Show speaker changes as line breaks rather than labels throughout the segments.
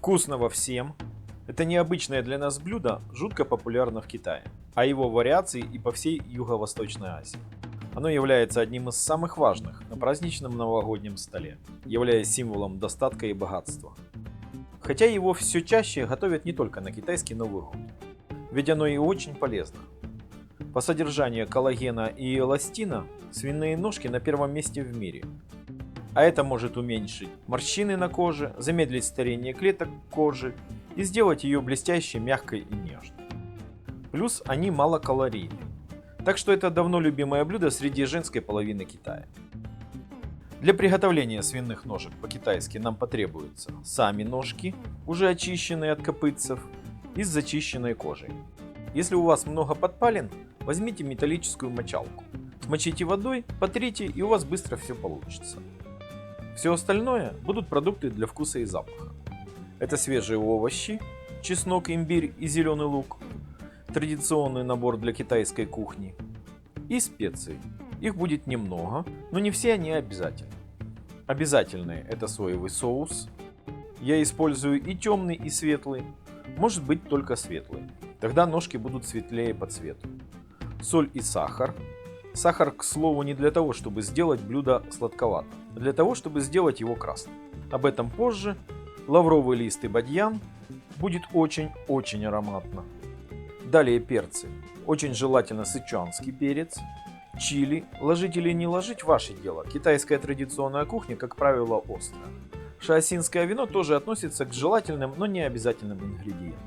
Вкусного всем! Это необычное для нас блюдо жутко популярно в Китае, а его вариации и по всей Юго-Восточной Азии. Оно является одним из самых важных на праздничном новогоднем столе, являясь символом достатка и богатства. Хотя его все чаще готовят не только на китайский Новый год, ведь оно и очень полезно. По содержанию коллагена и эластина свиные ножки на первом месте в мире, а это может уменьшить морщины на коже, замедлить старение клеток кожи и сделать ее блестящей, мягкой и нежной. Плюс они малокалорийны. Так что это давно любимое блюдо среди женской половины Китая. Для приготовления свиных ножек по-китайски нам потребуются сами ножки, уже очищенные от копытцев, и с зачищенной кожей. Если у вас много подпалин, возьмите металлическую мочалку. Смочите водой, потрите и у вас быстро все получится. Все остальное будут продукты для вкуса и запаха. Это свежие овощи, чеснок, имбирь и зеленый лук, традиционный набор для китайской кухни, и специи. Их будет немного, но не все они обязательны. Обязательные это соевый соус. Я использую и темный, и светлый. Может быть только светлый. Тогда ножки будут светлее по цвету. Соль и сахар. Сахар, к слову, не для того, чтобы сделать блюдо сладковатым для того, чтобы сделать его красным. Об этом позже. Лавровый лист и бадьян будет очень-очень ароматно. Далее перцы. Очень желательно сычуанский перец. Чили. Ложить или не ложить – ваше дело. Китайская традиционная кухня, как правило, острая. Шаосинское вино тоже относится к желательным, но не обязательным ингредиентам.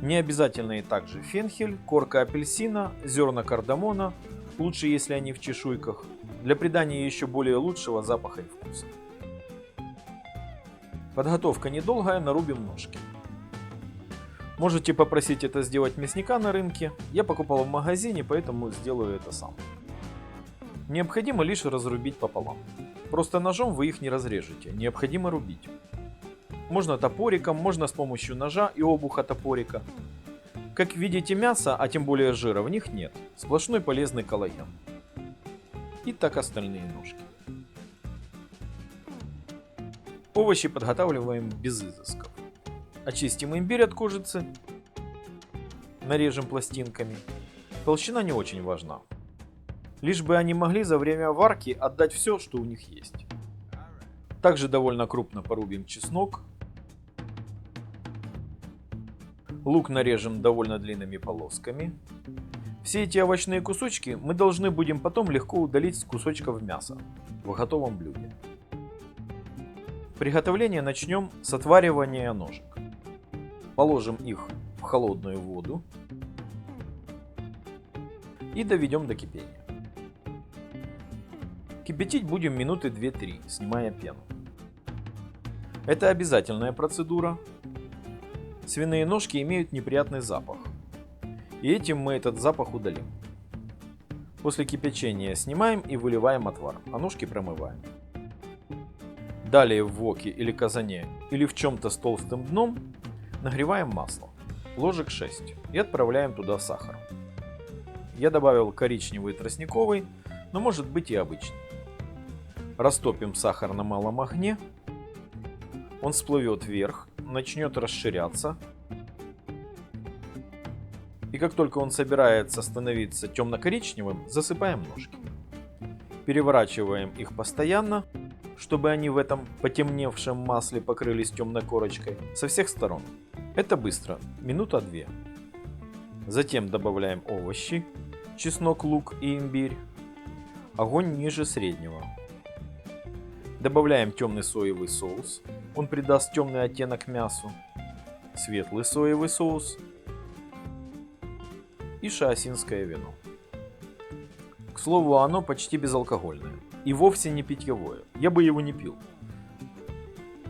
Необязательные также фенхель, корка апельсина, зерна кардамона, лучше если они в чешуйках, для придания еще более лучшего запаха и вкуса. Подготовка недолгая, нарубим ножки. Можете попросить это сделать мясника на рынке, я покупал в магазине, поэтому сделаю это сам. Необходимо лишь разрубить пополам. Просто ножом вы их не разрежете, необходимо рубить. Можно топориком, можно с помощью ножа и обуха топорика. Как видите мяса, а тем более жира в них нет, сплошной полезный коллаген и так остальные ножки. Овощи подготавливаем без изысков. Очистим имбирь от кожицы, нарежем пластинками. Толщина не очень важна. Лишь бы они могли за время варки отдать все, что у них есть. Также довольно крупно порубим чеснок. Лук нарежем довольно длинными полосками. Все эти овощные кусочки мы должны будем потом легко удалить с кусочков мяса в готовом блюде. Приготовление начнем с отваривания ножек. Положим их в холодную воду и доведем до кипения. Кипятить будем минуты 2-3, снимая пену. Это обязательная процедура. Свиные ножки имеют неприятный запах, и этим мы этот запах удалим. После кипячения снимаем и выливаем отвар, а ножки промываем. Далее в воке или казане или в чем-то с толстым дном нагреваем масло, ложек 6, и отправляем туда сахар. Я добавил коричневый тростниковый, но может быть и обычный. Растопим сахар на малом огне, он всплывет вверх, начнет расширяться, и как только он собирается становиться темно-коричневым, засыпаем ножки. Переворачиваем их постоянно, чтобы они в этом потемневшем масле покрылись темной корочкой со всех сторон. Это быстро, минута-две. Затем добавляем овощи, чеснок, лук и имбирь. Огонь ниже среднего. Добавляем темный соевый соус, он придаст темный оттенок мясу. Светлый соевый соус – и шаосинское вино. К слову, оно почти безалкогольное и вовсе не питьевое. Я бы его не пил.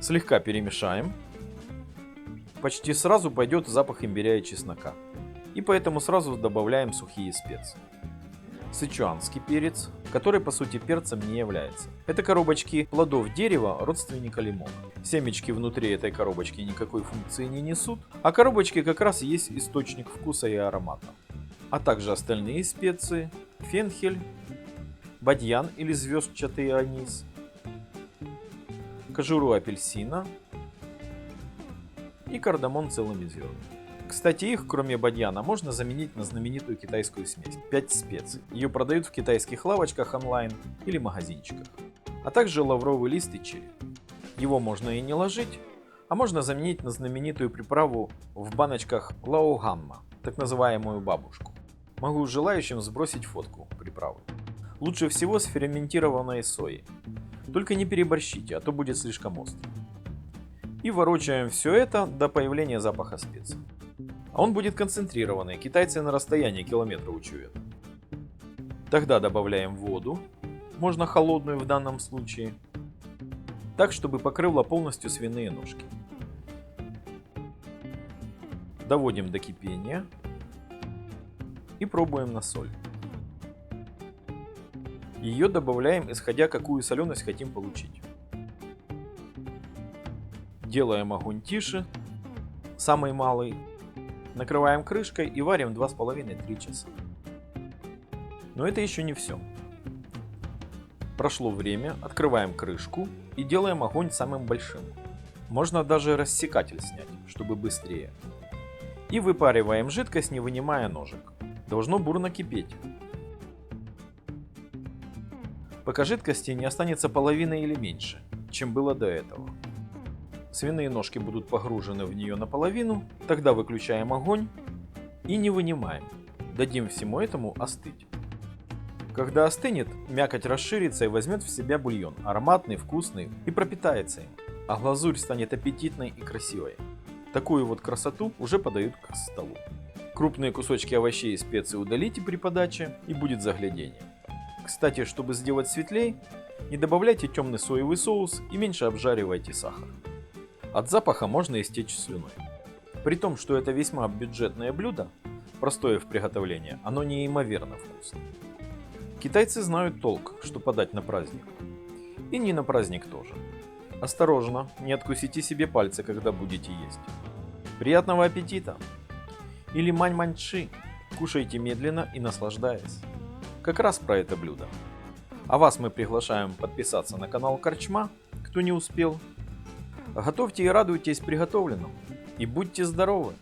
Слегка перемешаем. Почти сразу пойдет запах имбиря и чеснока. И поэтому сразу добавляем сухие специи. Сычуанский перец, который по сути перцем не является. Это коробочки плодов дерева родственника лимона. Семечки внутри этой коробочки никакой функции не несут, а коробочки как раз есть источник вкуса и аромата а также остальные специи, фенхель, бадьян или звездчатый анис, кожуру апельсина и кардамон целыми зернами. Кстати, их, кроме бадьяна, можно заменить на знаменитую китайскую смесь 5 специй. Ее продают в китайских лавочках онлайн или магазинчиках. А также лавровый лист и чили. Его можно и не ложить, а можно заменить на знаменитую приправу в баночках лаогамма, так называемую бабушку. Могу желающим сбросить фотку приправы. Лучше всего с ферментированной соей. Только не переборщите, а то будет слишком остро. И ворочаем все это до появления запаха специй. А он будет концентрированный, китайцы на расстоянии километра учуют. Тогда добавляем воду, можно холодную в данном случае, так чтобы покрыла полностью свиные ножки. Доводим до кипения и пробуем на соль. Ее добавляем, исходя какую соленость хотим получить. Делаем огонь тише, самый малый. Накрываем крышкой и варим 2,5-3 часа. Но это еще не все. Прошло время, открываем крышку и делаем огонь самым большим. Можно даже рассекатель снять, чтобы быстрее. И выпариваем жидкость, не вынимая ножек. Должно бурно кипеть. Пока жидкости не останется половины или меньше, чем было до этого. Свиные ножки будут погружены в нее наполовину, тогда выключаем огонь и не вынимаем. Дадим всему этому остыть. Когда остынет, мякоть расширится и возьмет в себя бульон, ароматный, вкусный и пропитается им, а глазурь станет аппетитной и красивой. Такую вот красоту уже подают к столу. Крупные кусочки овощей и специй удалите при подаче и будет заглядение. Кстати, чтобы сделать светлей, не добавляйте темный соевый соус и меньше обжаривайте сахар. От запаха можно истечь слюной. При том, что это весьма бюджетное блюдо, простое в приготовлении, оно неимоверно вкусно. Китайцы знают толк, что подать на праздник. И не на праздник тоже. Осторожно, не откусите себе пальцы, когда будете есть. Приятного аппетита! Или мань-маньши. Кушайте медленно и наслаждаясь. Как раз про это блюдо. А вас мы приглашаем подписаться на канал Корчма, кто не успел, Готовьте и радуйтесь приготовленному. И будьте здоровы!